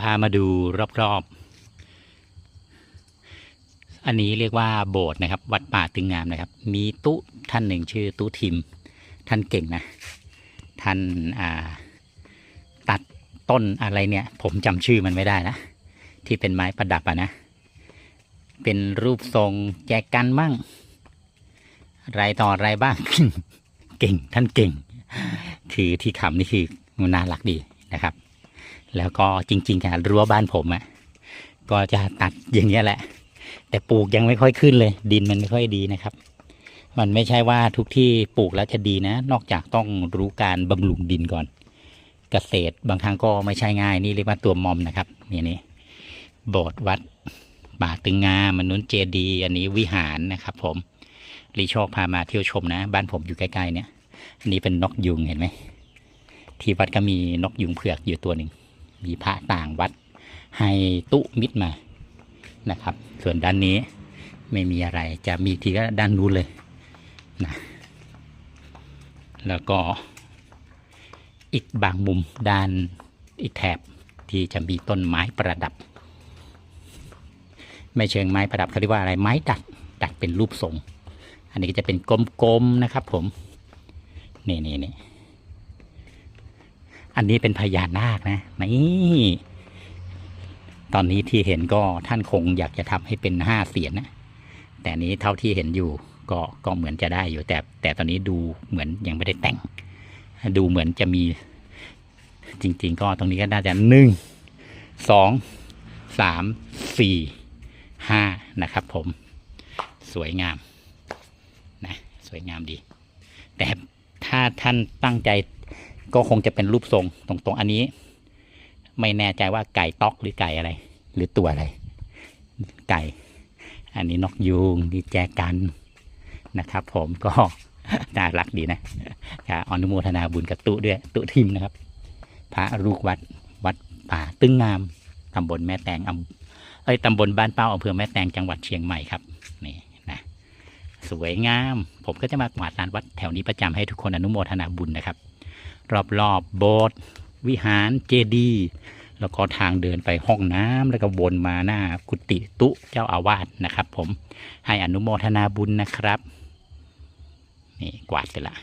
พามาดูรอบๆ อันนี้เรียกว่าโบสถ์นะครับ วัดป่าตึงงามนะครับ มีตุท่านหนึ่งชื่อตุทิม ท่านเก่งนะ ท่านาตัดต้นอะไรเนี่ย ผมจำชื่อมันไม่ได้นะ ที่เป็นไม้ประดับอะนะ เป็นรูปทรงแจกันมั่งไรต่อไรบ้าง เก่งท่านเก่ง คือที่คำนี่คือมันน่ารักดีนะครับ แล้วก็จริงๆค่ะรั้วบ้านผมอะ่ะก็จะตัดอย่างเงี้ยแหละ แต่ปลูกยังไม่ค่อยขึ้นเลย ดินมันไม่ค่อยดีนะครับ มันไม่ใช่ว่าทุกที่ปลูกแล้วจะดีนะ นอกจากต้องรู้การบำรุงดินก่อน เกษตรบางครั้งก็ไม่ใช่ง่ายนี่เรียกว่าตัวมอมนะครับนี่นี่โบสถ์วัดป่าตึงงามนุษย์เจดีอันนี้วิหารนะครับผมรีโชคพามาเที่ยวชมนะ บ้านผมอยู่ใกล้ๆเนี่ยอันนี้เป็นนกยุงเห็นไหมที่วัดก็มีนกยุงเผือกอยู่ตัวหนึ่ง มีพระต่างวัดให้ตุมิตรมานะครับ ส่วนด้านนี้ไม่มีอะไรจะมีทีก็ด้านนู้นเลยนะแล้วก็อีกบางมุมด้านอีกแถบที่จะมีต้นไม้ประดับ ไม่เชิงไม้ประดับเขาเรียกว่าอะไรไม้ดัดดัดเป็นรูปทรง อันนี้ก็จะเป็นกลมๆนะครับผม นี่นี่นี่ อันนี้เป็นพญานาคนะนี่ตอนนี้ที่เห็นก็ท่านคงอยากจะทำให้เป็นห้าเสียนนะแต่นนี้เท่าที่เห็นอยู่ก็ก็เหมือนจะได้อยู่ แต่แต่ตอนนี้ดูเหมือนยังไม่ได้แต่ง ดูเหมือนจะมี จริง ๆ ก็ตรงนี้ก็น่าจะหนึ่งสองสามสี่ห้านะครับผม สวยงามนะสวยงามดี แต่ถ้าท่านตั้งใจ ก็คงจะเป็นรูปทรงตรงๆ อันนี้ ไม่แน่ใจว่าไก่ต๊อกหรือไก่อะไร หรือตัวอะไร ไก่ อันนี้นกยูงนี่แจกันนะครับ ผมก็น่ารักดีนะก็อนุโมทนาบุญกับตุด้วยตุทิมนะครับ พระลูกวัดวัดป่าตึงงามตำบลแม่แตงอำเอ้ยตำบลบ้านเป้าอำเภอแม่แตงจังหวัดเชียงใหม่ครับนี่นะสวยงาม ผมก็จะมากวาดลานวัดแถวนี้ประจำให้ทุกคนอนุโมทนาบุญนะครับ รอบๆโบสถ์วิหารเจดีย์แล้วก็ทางเดินไปห้องน้ำแล้วก็วนมาหน้ากุฏิตุเจ้าอาวาสนะครับ ผมให้อนุโมทนาบุญนะครับ นี่กวาดไปละ